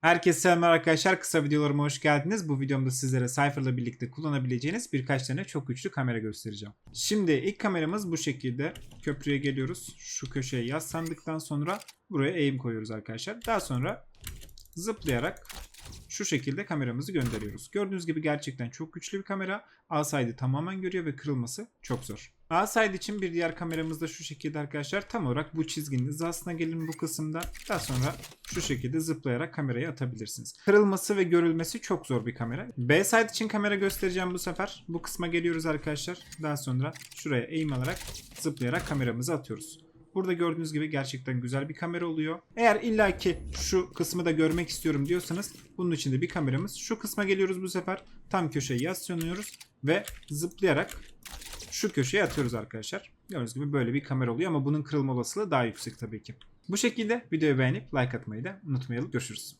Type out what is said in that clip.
Herkese selamlar arkadaşlar. Kısa videolarıma hoş geldiniz. Bu videomda sizlere Cypher'la birlikte kullanabileceğiniz birkaç tane çok güçlü kamera göstereceğim. Şimdi ilk kameramız bu şekilde. Köprüye geliyoruz. Şu köşeye yaslandıktan sonra buraya eğim koyuyoruz arkadaşlar. Daha sonra zıplayarak şu şekilde kameramızı gönderiyoruz. Gördüğünüz gibi gerçekten çok güçlü bir kamera. A-side'i tamamen görüyor ve kırılması çok zor. A-side için bir diğer kameramız da şu şekilde arkadaşlar. Tam olarak bu çizginin hizasına gelin bu kısımda. Daha sonra şu şekilde zıplayarak kamerayı atabilirsiniz. Kırılması ve görülmesi çok zor bir kamera. B-side için kamera göstereceğim bu sefer. Bu kısma geliyoruz arkadaşlar. Daha sonra şuraya eğim alarak zıplayarak kameramızı atıyoruz. Burada gördüğünüz gibi gerçekten güzel bir kamera oluyor. Eğer illaki şu kısmı da görmek istiyorum diyorsanız bunun için de bir kameramız. Şu kısma geliyoruz bu sefer. Tam köşeye yaslanıyoruz ve zıplayarak şu köşeye atıyoruz arkadaşlar. Gördüğünüz gibi böyle bir kamera oluyor ama bunun kırılma olasılığı daha yüksek tabii ki. Bu şekilde videoyu beğenip like atmayı da unutmayalım. Görüşürüz.